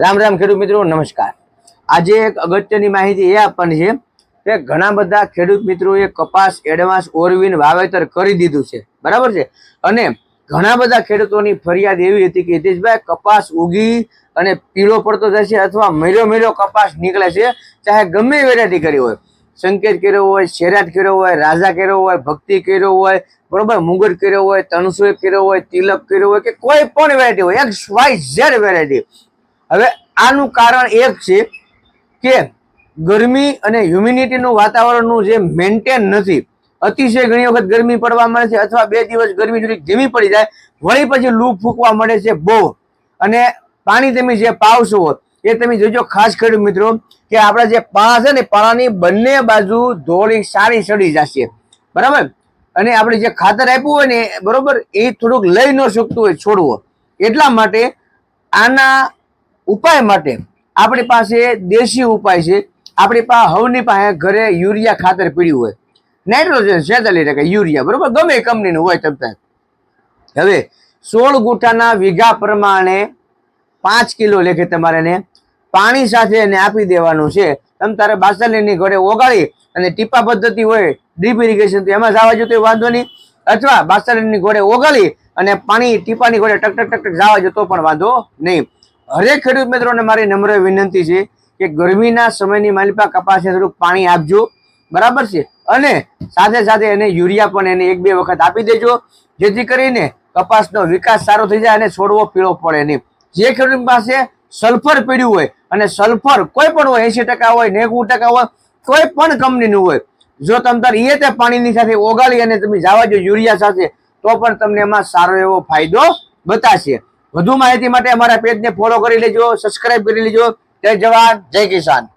રામ રામ ખેડૂત મિત્રો, નમસ્કાર. આજે એક અગત્યની માહિતી એ આપવાની છે કે ઘણા બધા ખેડૂત મિત્રોએ કપાસ એડવાન્સ ઓરવીન વાવેતર કરી દીધું છે. બરાબર છે? અને ઘણા બધા ખેડૂતોની ફરિયાદ એવી હતી કે હિતેશભાઈ, કપાસ ઉગી અને પીળો પડતો જશે અથવા મેળો મેળો કપાસ નીકળે છે. ચાહે ગમે વેરાયટી કરી હોય. સંકેત કર્યો હોય શેરાટ કર્યો હોય, રાજા કર્યો હોય, ભક્તિ કર્યો હોય, બરોબર, મુગટ કર્યો હોય, તણસો કર્યો હોય, તિલક કર્યો હોય કે કોઈ પણ વેરાયટી હોય એક વાય ઝેડ વેરાયટી હવે આનું કારણ એક છે કે ગરમી અને હ્યુમિનિટીનું વાતાવરણનું જે મેન્ટેન નથી, અતિશય ઘણી વખત ગરમી પડવા મળે છે અથવા બે દિવસ ગરમી થોડી ધીમી પડી જાય, વળી પછી લૂ ફૂંકવા મળે છે બહુ. અને પાણી તમે જે પાવશો એ તમે જોજો ખાસ ખેડૂત મિત્રો કે આપણા જે પાળા છે ને, પાળાની બંને બાજુ ધોળી, સારી સડી જશે. બરાબર? અને આપણે જે ખાતર આપ્યું હોય ને, બરોબર, એ થોડુંક લઈ ન શકતું હોય છોડવો. એટલા માટે આના ઉપાય માટે આપણી પાસે દેશી ઉપાય છે. આપણી પાસે હવની પાસે ઘરે યુરિયા ખાતર પીડ્યું હોય. નાઇટ્રોજન છેતાલીસ ટકા યુરિયા, બરોબર? ગમે કંપનીનું હોય તમતા હવે, સોળ ગુઠાના વીઘા પ્રમાણે પાંચ કિલો લેખે તમારે એને પાણી સાથે એને આપી દેવાનું છે. તમે તારે બાસલીની ઘરે ઓગાળી અને ટીપા પદ્ધતિ હોય ડ્રીપ ઇરિગેશન તો એમાં જવા જતો વાંધો નહીં. અથવા બાસલીની ઘોડે ઓગાળી અને પાણી ટીપાની ઘોડે ટક ટક ટક ટક જવા જતો પણ વાંધો નહીં. હરેક ખેડૂત મિત્રોને મારી નમ્ર વિનંતી છે કે ગરમીના સમયની માલિપા કપાસને થોડુંક પાણી આપજો. બરાબર છે? અને સાથે સાથે એને યુરિયા પણ એને એક બે વખત આપી દેજો. જેથી કરીને કપાસનો વિકાસ સારો થઈ જાય અને છોડવો પીળો પડે નહીં. જે ખેડૂત પાસે સલ્ફર પીડ્યું હોય અને સલ્ફર કોઈ પણ હોય એસી ટકા હોય નેવું ટકા હોય, કોઈ પણ કંપનીનું હોય, જો તમે તાર એ તે પાણીની સાથે ઓગાળી અને તમે જાવા જો યુરિયા સાથે, તો પણ તમને એમાં સારો એવો ફાયદો બતાશે. વધુ માહિતી માટે અમારા પેજને ફોલો કરી લેજો સબસ્ક્રાઇબ કરી લેજો. જય જવાન, જય કિસાન.